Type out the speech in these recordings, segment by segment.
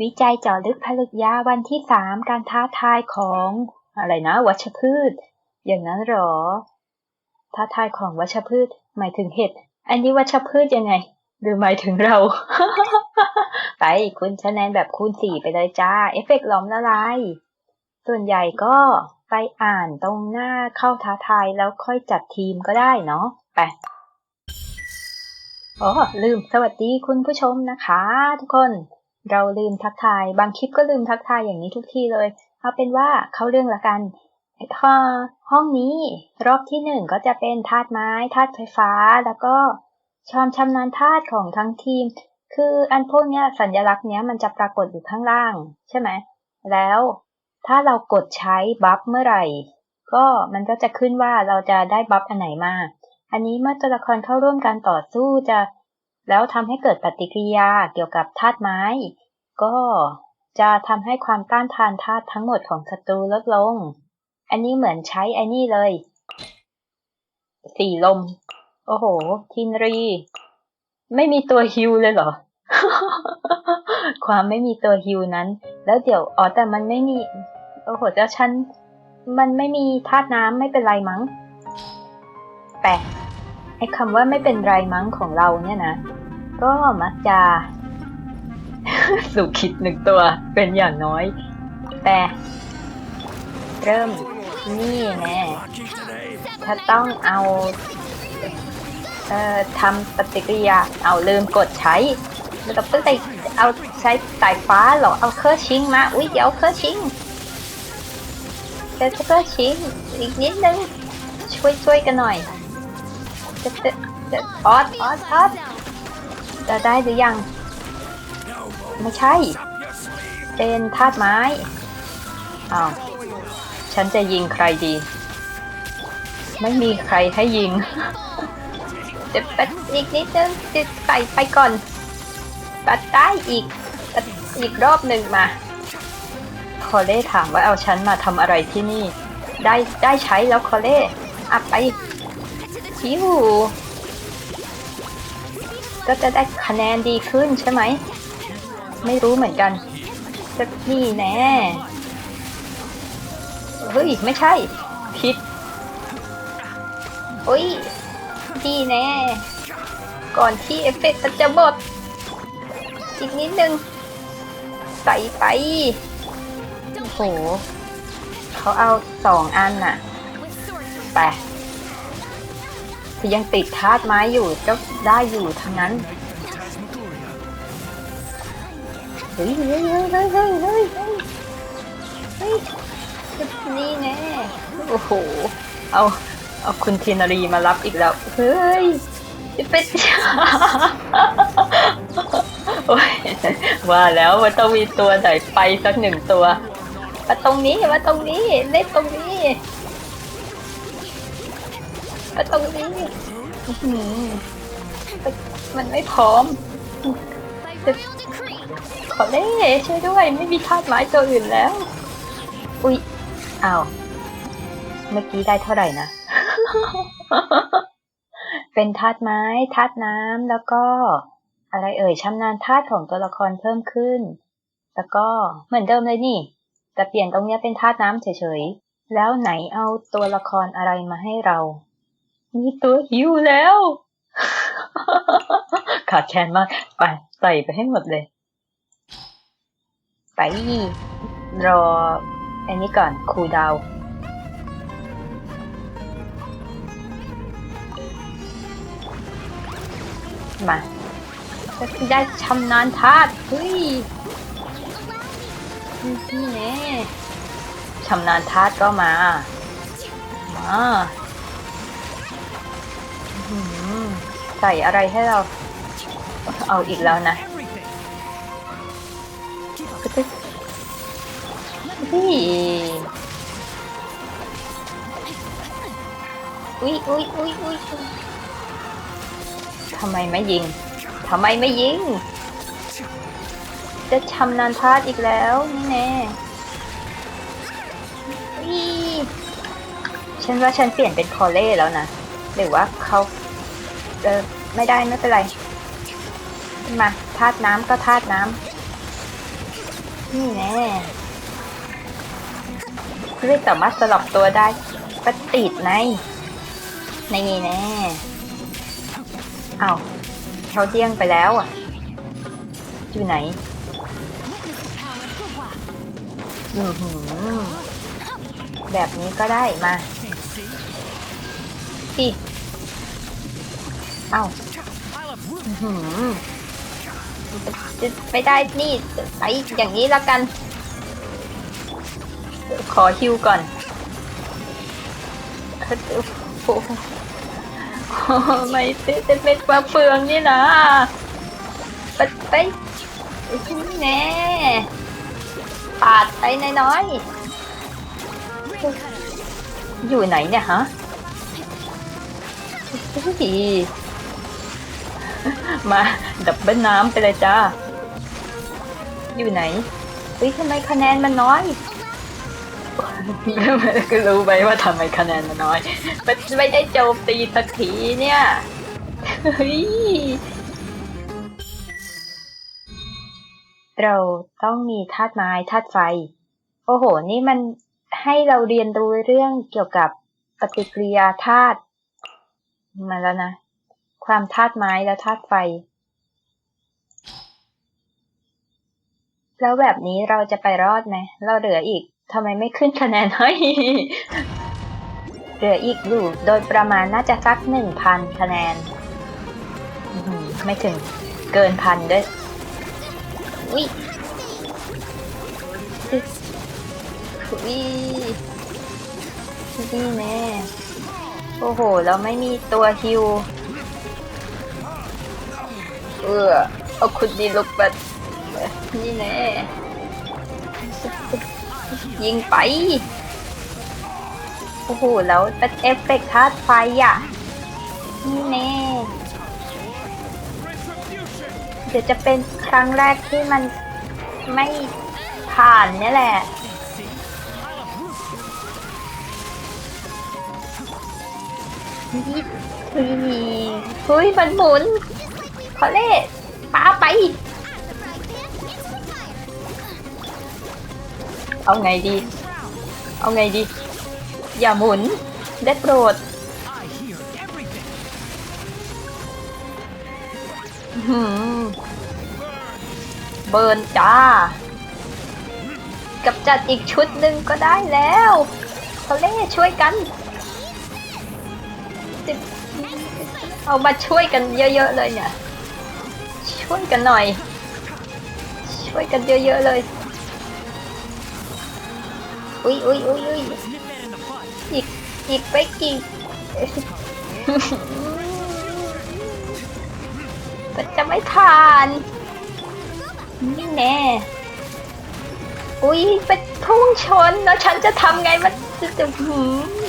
วิจัยเจาะลึกผลึกยาวันที่สามการท้าทายของอะไรนะ วัชพืช อย่างนั้นเหรอ ท้าทายของวัชพืช หมายถึงเห็ด อันนี้วัชพืชยังไง หรือหมายถึงเรา ไปคุณคะแนนแบบคูณสี่ไปเลยจ้า เอฟเฟกต์หลอมละลาย ส่วนใหญ่ก็ไปอ่านตรงหน้าเข้าท้าทายแล้วค่อยจัดทีมก็ได้เนาะ ไปอ๋อลืมสวัสดีคุณผู้ชมนะคะทุกคน เราลืมทักทาย บางคลิปก็ลืมทักทายอย่างนี้ทุกทีเลย เอาเป็นว่าเข้าเรื่องละกันห้องห้องนี้รอบที่หนึ่งก็จะเป็นธาตุไม้ธาตุไฟฟ้า แล้วก็ชอมชำนาญธาตุของทั้งทีม คืออันพวกเนี้ยสัญลักษณ์เนี้ยมันจะปรากฏอยู่ข้างล่าง ใช่ไหม แล้วถ้าเรากดใช้บัฟเมื่อไหร่ ก็มันก็จะขึ้นว่าเราจะได้บัฟอันไหนมา อันนี้เมื่อตัวละครเข้าร่วมการต่อสู้จะ แล้วทำให้เกิดปฏิกิริยาเกี่ยวกับธาตุไม้ ก็จะทำให้ความต้านทานธาตุทั้งหมดของศัตรูลดลง อันนี้เหมือนใช้อ้นี่เลย สี่ลม โอ้โห ทินรี ไม่มีตัวฮิวเลยเหรอ ความไม่มีตัวฮิวนั้น แล้วเดี๋ยว อ๋อ แต่มันไม่มี โอ้โห เจ้าฉัน มันไม่มีธาตุน้ำไม่เป็นไรมั้งแต่ ไอ้คำว่าไม่เป็นไรมั้งของเราเนี่ยนะ ก็มักจะสุขิดหนึ่งตัวเป็นอย่างน้อย แต่เริ่มนี่แน่ถ้าต้องเอาเอ่อทำปฏิกิริยาเอาลืมกดใช้แล้วก็ต้องไปเอาใช้สายฟ้าหรอเอาเครื่องชิงมาอุ้ยเดี๋ยวเครื่องชิงเดี๋ยวเครื่องชิงอีกนิดนึงช่วยช่วยกันหน่อย จะจะจะออสออสออสจะได้หรือยัง ไม่ใช่ เป็นธาตุไม้อ้าวฉันจะยิงใครดี ไม่มีใครให้ยิงเดี๋ยวปัดอีกนิดนึงติดใส่ไปก่อน ปัดได้อีกปัดอีกรอบหนึ่งมาคอเล่ถามว่าเอาฉันมาทำอะไรที่นี่ ได้ได้ใช้แล้วคอเล่อับไป ชิวก็จะได้คะแนนดีขึ้นใช่ไหม ไม่รู้เหมือนกันจะนี่แน่เฮ้ย ไม่ใช่ผิดโอ้ยนี่แน่ ก่อนที่เอฟเฟกต์จะหมดอีกนิดนึง ใส่ไป โอ้โห เขาเอาสองอันน่ะ ไป ยังติดธาตุไม้อยู่ก็ได้อยู่ทั้งนั้น เฮ้ยเฮ้ยเฮ้ยเฮ้ยเฮ้ยเฮ้ยเฮ้ยนี่แน่โอ้โห เอาเอาคุณเทนารีมารับอีกแล้ว เฮ้ยเป็นว่าแล้วมันต้องมีตัวไหนไปสักหนึ่งตัวมาตรงนี้มาตรงนี้เล่นตรงนี้ มาตรงนี้อื้อหือมันไม่พร้อม ขอเล่ช่วยด้วย ไม่มีธาตุไม้ตัวอื่นแล้ว อุ๊ยอ้าวเมื่อกี้ได้เท่าไหร่นะ เป็นธาตุไม้ธาตุน้ำแล้วก็ อะไรเอ่ยชำนาญธาตุของตัวละครเพิ่มขึ้น แล้วก็เหมือนเดิมเลยนี่ แต่เปลี่ยนตรงนี้เป็นธาตุน้ำเฉยๆ แล้วไหนเอาตัวละครอะไรมาให้เรา มีตัวหิวแล้ว ขาดแคลนมาก ไปใส่ไปให้หมดเลย ไป รอ อันนี้ก่อนคูดาวมาจะได้ชำนาญธาตุเฮ้ยนี่แน่ชำนาญธาตุก็มา มา ใส่อะไรให้เรา เอาอีกแล้วนะนี่อุ้ยอุ้ยอุ้ยอุ้ยอุ๊ยทำไมไม่ยิง ทำไมไม่ยิง จะชำนาญธาตุอีกแล้วนี่แน่อุ๊ยฉันว่าฉันเปลี่ยนเป็นคอเล่แล้วนะ หรือว่าเขาเออไม่ได้ไม่เป็นไรมาธาตุน้ำก็ธาตุน้ำนี่แน่ไม่สามารถสลับตัวได้ก็ติดในในนี่แน่เอาเขาเดี้ยงไปแล้วอะ อยู่ไหนอือหือแบบนี้ก็ได้มา สิเอ้าอื้อหือจะไปได้นี่ไปอย่างนี้แล้วกัน ขอฮิวก่อนโอ้โหไม่จะเป็นปลาเฟืองนี่นะไปไปแน่ปาดไปน้อยๆอยู่ไหนเนี่ยฮะ อุ๊ยมาดับเบิลน้ำไปเลยจ้า อยู่ไหนเฮ้ยทำไมคะแนนมันน้อยก็รู้ไปว่าทำไมคะแนนมันน้อย มันไม่ได้โจมตีสักทีเนี่ยเฮ้ยเราต้องมีธาตุไม้ธาตุไฟ โอ้โห นี่มันให้เราเรียนรู้เรื่องเกี่ยวกับปฏิกิริยาธาตุ มาแล้วนะ ความธาตุไม้และธาตุไฟ แล้วแบบนี้เราจะไปรอดไหม เราเหลืออีกทำไมไม่ขึ้นคะแนนให้เหลืออีกอยู่โดยประมาณน่าจะสักหนึ่งพันคะแนน ไม่ถึงเกินพันด้วยวิวินี่แน่ โอ้โห เราไม่มีตัวฮิว เออเอาคุณดีลุกแบบนี่แน่ยิงไป โอ้โห แล้วเป็นเอฟเฟกต์ธาตุไฟอะ นี่แน่เดี๋ยวจะเป็นครั้งแรกที่มันไม่ผ่านนี่แหละ เฮ้ยเฮ้ยมันหมุนขอเล่ปาไป เอาไงดี เอาไงดี อย่าหมุน ได้โปรดเบิร์นจ้า กับจัดอีกชุดหนึ่งก็ได้แล้วเขาเล่ช่วยกัน เอามาช่วยกันเยอะๆเลยเนี่ย ช่วยกันหน่อย ช่วยกันเยอะๆเลย อุ้ยอุ้ยอุ้ยอุ้ยอีกอีกไปกี่มันจะไม่ทานนี่แน่ อุ้ยเป็นพุ่งชนแล้วฉันจะทำไงมันจะหื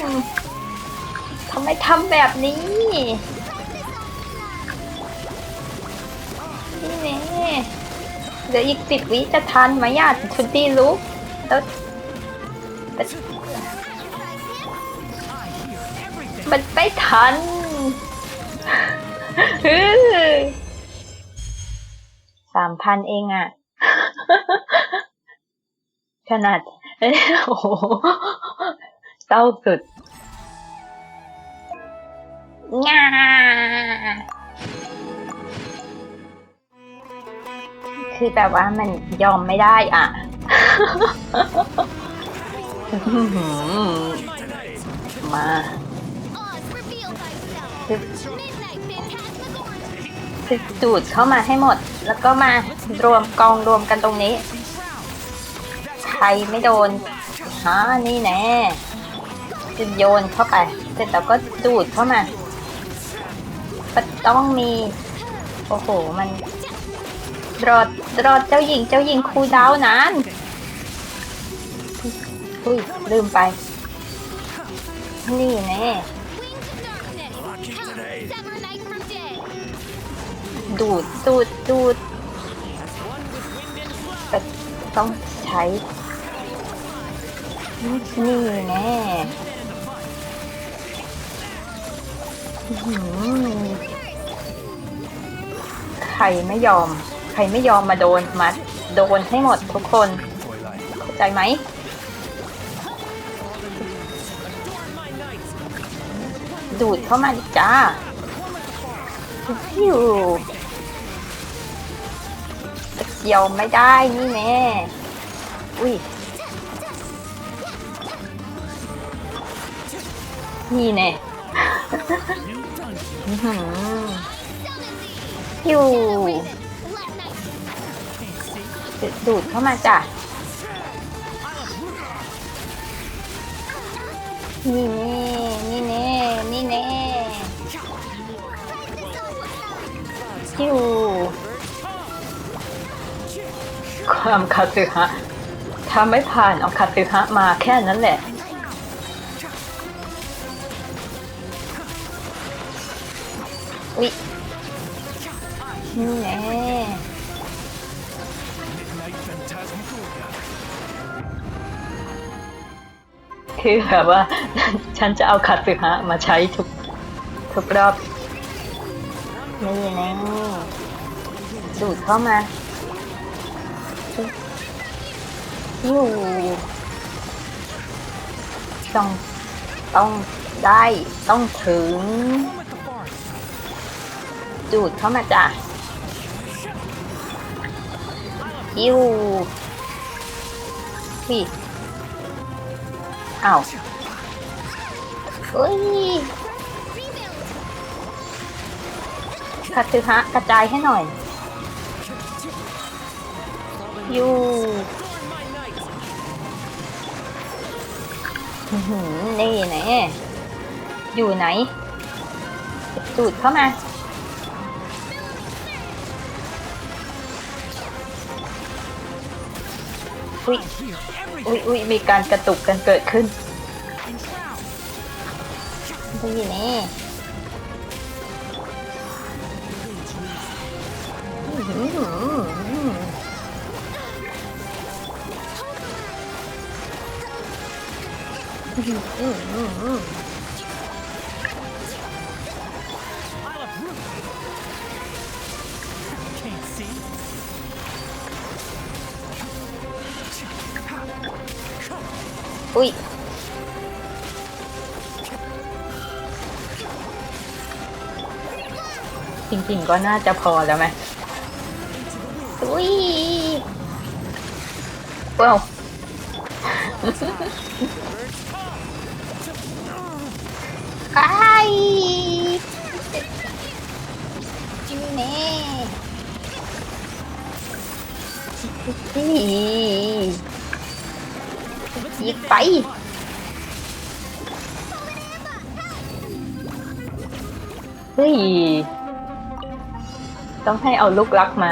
มำไมทำแบบนี้ นี่แน่เหลืออีกสิบวิจะทันไหมอะชุดดีลุกแล้วมันไม่ทันสามพันเองอะขนาด โอ้โหเศร้าสุด งาคือแบบว่ามันยอมไม่ได้อะ มาคือจูดเข้ามาให้หมด แล้วก็มารวมกองรวมกันตรงนี้ ใครไม่โดนฮะนี่แน่จะโยนเข้าไป เสร็จแล้วก็ดูดเข้ามา มันต้องมี โอ้โห มันรอดรอดเจ้าหญิงเจ้าหญิงคูดาวนานอุ้ยลืมไป นี่แน่ดูดดูดดูดแต่ต้องใช้ นี่แน่ ใครไม่ยอม ใครไม่ยอมมาโดนมัด โดนให้หมดทุกคนใจไหมดูดเข้ามาดิจ้าฟิวจะเกี่ยวไม่ได้นี่แน่อุ้ยนี่แน่ ดูดเข้ามาจ้ะนี่แน่นี่แน่นี่แน่ฟิวความคาสึฮะถ้าไม่ผ่านเอาคาสึฮะมาแค่นั้นแหละอุ๊ยนี่แน่ คือแบบว่า ฉันจะเอาคาสึฮะมาใช้ทุกทุกรอบนี่น่ดูดเข้ามาอยู่ต้องต้องได้ต้องถึง ดูดเข้ามาจ้ะยิวพี่ อ้าวเฮ้ยคาซึฮะกระจายให้หน่อย ยูอื้อหือนี่แน่อยู่ไหนดูดเข้ามาอุ้ย อุ้ยอุ้ยมีการกระตุกกันเกิดขึ้นดีแน่อื้อ ก็น่าจะพอแล้วไหมอุ้ยว้าวไอ้จิมเน่ยิงไปเฮ้ย ต้องให้เอาลูกลักมา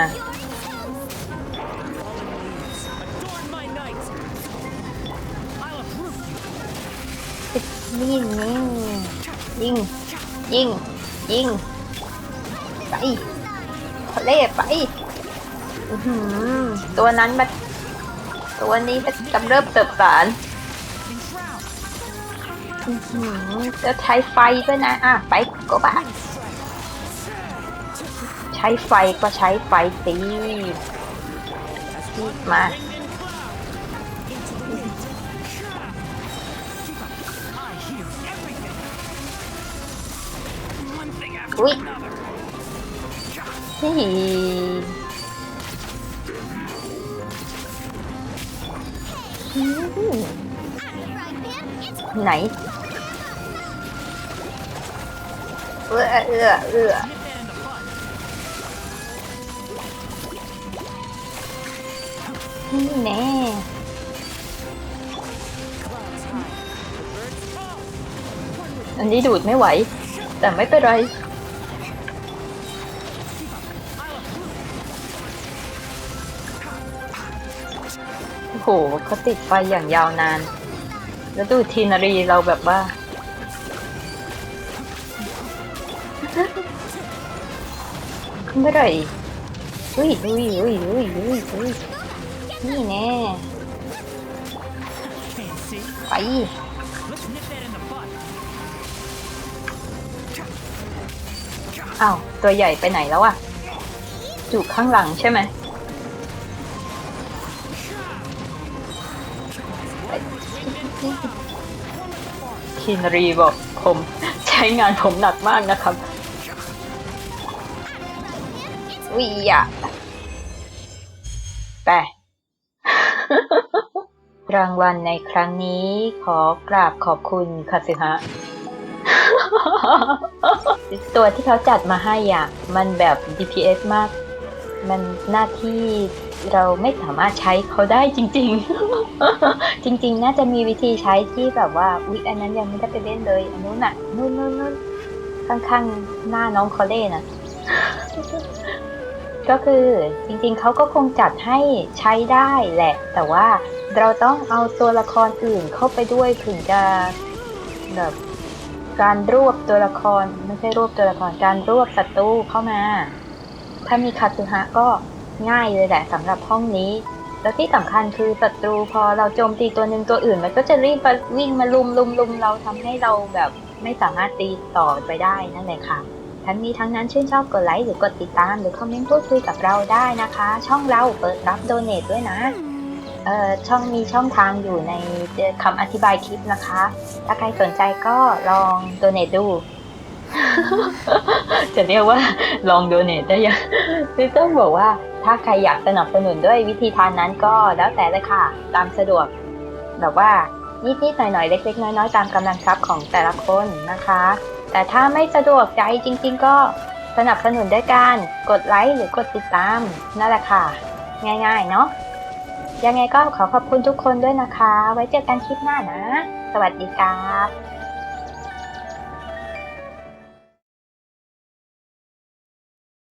นี่นี่ยิงยิงยิงไปทะเลไปตัวนั้นมาตัวนี้มันกำเริบเติบสารอื้อหือจะใช้ไฟด้วยนะ อะ ไปก็บ้า ใช้ไฟก็ใช้ไฟสิมาอุ้ยนี่ไหน เอื้อเอื้อเอื้อ นี่แน่อันนี้ดูดไม่ไหว แต่ไม่เป็นไร โอ้โหเขาติดไฟอย่างยาวนาน แล้วดูทีนารีเราแบบว่าเมื่อไหร่อุ้ยอุ้ยอุ้ยอุ้ยอุ้ยอุ้ย นี่แน่ไปอ้าว ตัวใหญ่ไปไหนแล้วอะอยู่ข้างหลังใช่ไหมคินรีบอกผมใช้งานผมหนักมากนะครับวิยะแต่ รางวัลในครั้งนี้ขอกราบขอบคุณคาสึฮะ ตัวที่เขาจัดมาให้อะ มันแบบ DPS มาก มันหน้าที่เราไม่สามารถใช้เขาได้จริง ๆ จริง ๆ น่าจะมีวิธีใช้ที่แบบว่าอุ๊ยอันนั้นยังไม่ได้ไปเล่นเลย อันนู้นน่ะ นู่นนู่นนู่นข้างๆ หน้าน้องคอเล่น่ะ ก็คือจริงๆเขาก็คงจัดให้ใช้ได้แหละ แต่ว่าเราต้องเอาตัวละครอื่นเข้าไปด้วยถึงจะแบบการรวบตัวละครไม่ใช่รวบตัวละครการรวบศัตรูเข้ามา ถ้ามีคาซึฮะก็ง่ายเลยแหละสำหรับห้องนี้ แล้วที่สำคัญคือศัตรูพอเราโจมตีตัวหนึ่งตัวอื่น มันก็จะรีบวิ่งมาลุมลุมลุมเราทำให้เราแบบไม่สามารถตีต่อไปได้นั่นแหละค่ะ ทั้งนี้ทั้งนั้นชื่นชอบกดไลค์หรือกดติดตาม หรือคอมเมนต์พูดคุยกับเราได้นะคะ ช่องเราเปิดรับโดเน a ด้วยนะเอ่อช่องมีช่องทางอยู่ในคำอธิบายคลิปนะคะ ถ้าใครสนใจก็ลองโดเน a ดู จะเรียกว่าลองโดเน a ได้ยังคือต้องบอกว่าถ้าใครอยากสนับสนุนด้วยวิธีทานนั้นก็แล้วแต่เลยค่ะ ตามสะดวก แบบว่านิดๆหน่อยๆ เล็กๆ น้อยๆ ตามกำลังทรัพย์ของแต่ละคนนะคะ แต่ถ้าไม่สะดวกใจจริง ๆ ก็สนับสนุนด้วยการกดไลค์หรือกดติดตามนั่นแหละค่ะ ง่ายๆเนาะยังไงก็ขอขอบคุณทุกคนด้วยนะคะ ไว้เจอกันคลิปหน้านะ สวัสดีครับ